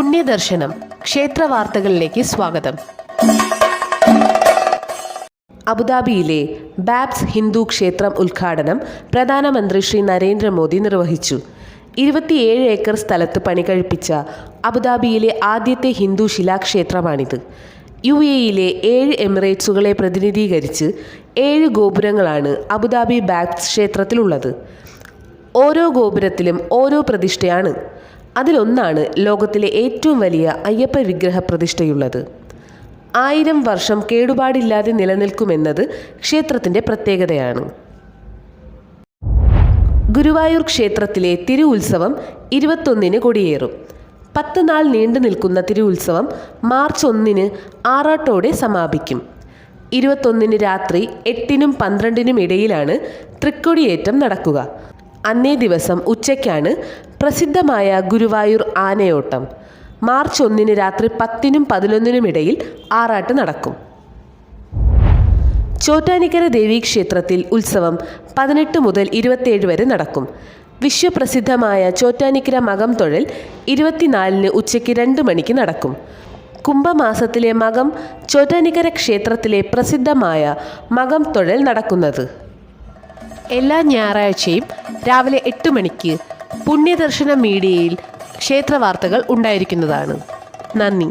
പുണ്യദർശനം. ക്ഷേത്ര വാർത്തകളിലേക്ക് സ്വാഗതം. അബുദാബിയിലെ ബാബ്സ് ഹിന്ദു ക്ഷേത്രം ഉദ്ഘാടനം പ്രധാനമന്ത്രി ശ്രീ നരേന്ദ്രമോദി നിർവഹിച്ചു. ഇരുപത്തിയേഴ് ഏക്കർ സ്ഥലത്ത് പണി കഴിപ്പിച്ച അബുദാബിയിലെ ആദ്യത്തെ ഹിന്ദു ശിലാക്ഷേത്രമാണിത്. യു എയിലെ ഏഴ് എമിറേറ്റ്സുകളെ പ്രതിനിധീകരിച്ച് ഏഴ് ഗോപുരങ്ങളാണ് അബുദാബി ബാബ്സ് ക്ഷേത്രത്തിലുള്ളത്. ഓരോ ഗോപുരത്തിലും ഓരോ പ്രതിഷ്ഠയാണ്. അതിലൊന്നാണ് ലോകത്തിലെ ഏറ്റവും വലിയ അയ്യപ്പ വിഗ്രഹ പ്രതിഷ്ഠയുള്ളത്. ആയിരം വർഷം കേടുപാടില്ലാതെ നിലനിൽക്കുമെന്നത് ക്ഷേത്രത്തിന്റെ പ്രത്യേകതയാണ്. ഗുരുവായൂർ ക്ഷേത്രത്തിലെ തിരു ഉത്സവം ഇരുപത്തൊന്നിന് കൊടിയേറും. പത്ത് നാൾ നീണ്ടു നിൽക്കുന്ന തിരു ഉത്സവം മാർച്ച് ഒന്നിന് ആറാട്ടോടെ സമാപിക്കും. ഇരുപത്തൊന്നിന് രാത്രി എട്ടിനും പന്ത്രണ്ടിനും ഇടയിലാണ് തൃക്കൊടിയേറ്റം നടക്കുക. അന്നേ ദിവസം ഉച്ചയ്ക്കാണ് പ്രസിദ്ധമായ ഗുരുവായൂർ ആനയോട്ടം. മാർച്ച് ഒന്നിന് രാത്രി പത്തിനും പതിനൊന്നിനും ഇടയിൽ ആറാട്ട് നടക്കും. ചോറ്റാനിക്കര ദേവീക്ഷേത്രത്തിൽ ഉത്സവം പതിനെട്ട് മുതൽ ഇരുപത്തിയേഴ് വരെ നടക്കും. വിശ്വപ്രസിദ്ധമായ ചോറ്റാനിക്കര മകം തൊഴൽ ഇരുപത്തിനാലിന് ഉച്ചയ്ക്ക് രണ്ട് മണിക്ക് നടക്കും. കുംഭമാസത്തിലെ മകം ചോറ്റാനിക്കര ക്ഷേത്രത്തിലെ പ്രസിദ്ധമായ മകം തൊഴൽ നടക്കുന്നത്. എല്ലാ ഞായറാഴ്ചയും രാവിലെ എട്ട് മണിക്ക് പുണ്യദർശന മീഡിയയിൽ ക്ഷേത്ര വാർത്തകൾ ഉണ്ടായിരിക്കുന്നതാണ്. നന്ദി.